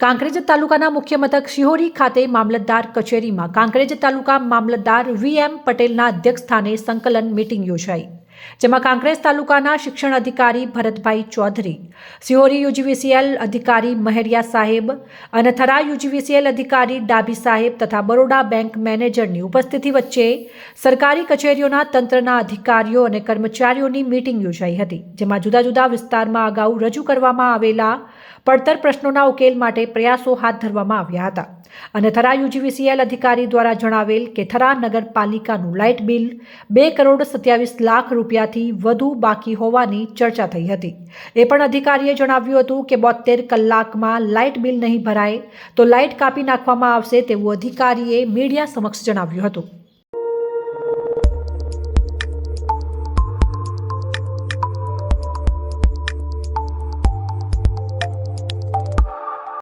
કાંકરેજ તાલુકાના મુખ્ય મથક શિહોરી ખાતે મામલતદાર કચેરીમાં કાંકરેજ તાલુકા મામલતદાર વી એમ પટેલના અધ્યક્ષસ્થાને સંકલન મીટિંગ યોજાઈ. જેમાં કાંકરેજ તાલુકાના શિક્ષણ અધિકારી ભરતભાઈ ચૌધરી, સિહોરી યુજીવીસીએલ અધિકારી મહેરિયા સાહેબ અને થરા યુજીવીસીએલ અધિકારી ડાભી સાહેબ તથા બરોડા બેંક મેનેજરની ઉપસ્થિતિ વચ્ચે સરકારી કચેરીઓના તંત્રના અધિકારીઓ અને કર્મચારીઓની મીટિંગ યોજાઈ હતી, જેમાં જુદા જુદા વિસ્તારમાં અગાઉ રજૂ કરવામાં આવેલા પડતર પ્રશ્નોના ઉકેલ માટે પ્રયાસો હાથ ધરવામાં આવ્યા હતા. અને થરા યુજીવીસીએલ અધિકારી દ્વારા જણાવેલ કે થરા નગરપાલિકાનું લાઇટ બિલ બે કરોડ સત્યાવીસ લાખ રૂપિયાથી વધુ બાકી હોવાની ચર્ચા થઈ હતી. એ પણ અધિકારીએ જણાવ્યું હતું કે બોતેર કલાકમાં લાઇટ બિલ નહીં ભરાય તો લાઇટ કાપી નાખવામાં આવશે તેવું અધિકારીએ મીડિયા સમક્ષ જણાવ્યું હતું.